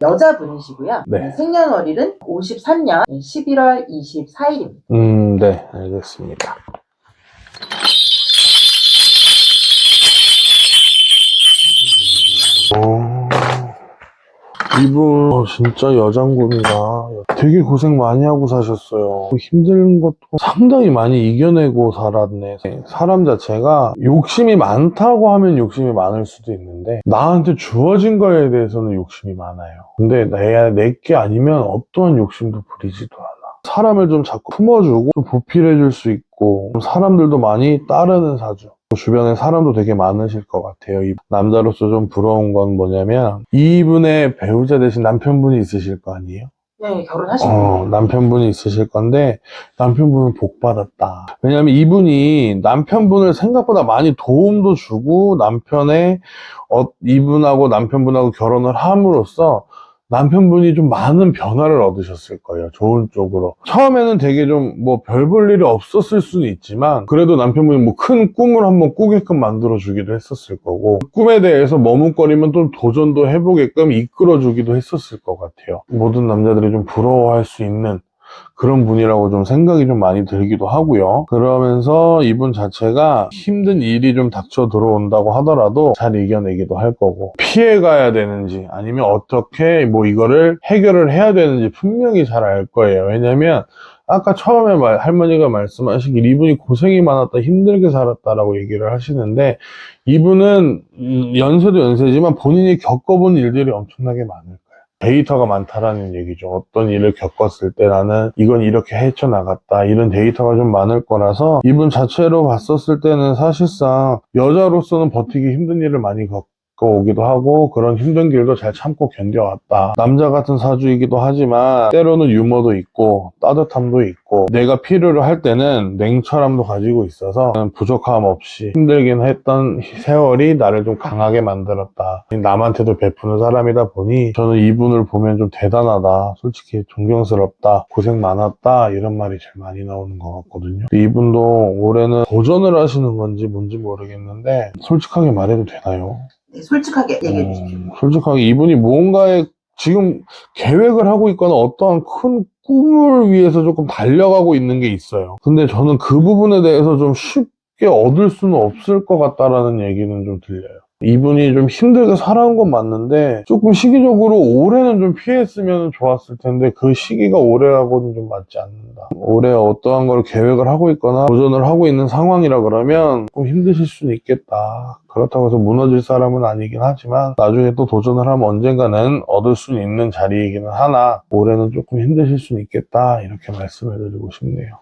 여자분이시고요. 네. 생년월일은 53년 11월 24일입니다. 음, 네, 알겠습니다. 이분 어, 진짜 여장군이다. 되게 고생 많이 하고 사셨어요. 힘든 것도 상당히 많이 이겨내고 살았네. 사람 자체가 욕심이 많다고 하면 욕심이 많을 수도 있는데 나한테 주어진 거에 대해서는 욕심이 많아요. 근데 내, 내게 아니면 어떠한 욕심도 부리지도 않아. 사람을 좀 자꾸 품어주고 좀 보필해줄 수 있고 사람들도 많이 따르는 사주. 주변에 사람도 되게 많으실 것 같아요. 이 남자로서 좀 부러운 건 뭐냐면 이분의 배우자 대신 남편분이 있으실 거 아니에요? 네, 결혼하신 어, 분. 남편분이 있으실 건데 남편분은 복 받았다. 왜냐면 이분이 남편분을 생각보다 많이 도움도 주고 남편의 어, 이분하고 남편분하고 결혼을 함으로써 남편분이 좀 많은 변화를 얻으셨을 거예요. 좋은 쪽으로. 처음에는 되게 좀 뭐 별 볼 일이 없었을 수는 있지만 그래도 남편분이 뭐 큰 꿈을 한번 꾸게끔 만들어 주기도 했었을 거고 꿈에 대해서 머뭇거리면 또 도전도 해보게끔 이끌어 주기도 했었을 것 같아요. 모든 남자들이 좀 부러워할 수 있는 그런 분이라고 좀 생각이 좀 많이 들기도 하고요. 그러면서 이분 자체가 힘든 일이 좀 닥쳐 들어온다고 하더라도 잘 이겨내기도 할 거고 피해 가야 되는지 아니면 어떻게 뭐 이거를 해결을 해야 되는지 분명히 잘 알 거예요. 왜냐면 아까 처음에 말- 할머니가 말씀하시길 이분이 고생이 많았다, 힘들게 살았다라고 얘기를 하시는데 이분은 음, 연세도 연세지만 본인이 겪어본 일들이 엄청나게 많을 거예요. 데이터가 많다라는 얘기죠. 어떤 일을 겪었을 때 나는 이건 이렇게 헤쳐나갔다. 이런 데이터가 좀 많을 거라서 이분 자체로 봤었을 때는 사실상 여자로서는 버티기 힘든 일을 많이 겪어 오기도 하고 그런 힘든 길도 잘 참고 견뎌왔다. 남자 같은 사주이기도 하지만 때로는 유머도 있고 따뜻함도 있고 내가 필요로 할 때는 냉철함도 가지고 있어서 부족함 없이 힘들긴 했던 세월이 나를 좀 강하게 만들었다. 남한테도 베푸는 사람이다 보니 저는 이분을 보면 좀 대단하다. 솔직히 존경스럽다. 고생 많았다. 이런 말이 제일 많이 나오는 것 같거든요. 이분도 올해는 도전을 하시는 건지 뭔지 모르겠는데 솔직하게 말해도 되나요? 네, 솔직하게 얘기해 주십시오. 음, 솔직하게 이분이 무언가에 지금 계획을 하고 있거나 어떠한 큰 꿈을 위해서 조금 달려가고 있는 게 있어요. 근데 저는 그 부분에 대해서 좀 쉽게 얻을 수는 없을 것 같다라는 얘기는 좀 들려요. 이분이 좀 힘들게 살아온 건 맞는데 조금 시기적으로 올해는 좀 피했으면 좋았을 텐데 그 시기가 올해하고는 좀 맞지 않는다. 올해 어떠한 걸 계획을 하고 있거나 도전을 하고 있는 상황이라 그러면 좀 힘드실 수는 있겠다. 그렇다고 해서 무너질 사람은 아니긴 하지만 나중에 또 도전을 하면 언젠가는 얻을 수는 있는 자리이기는 하나 올해는 조금 힘드실 수는 있겠다 이렇게 말씀을 드리고 싶네요.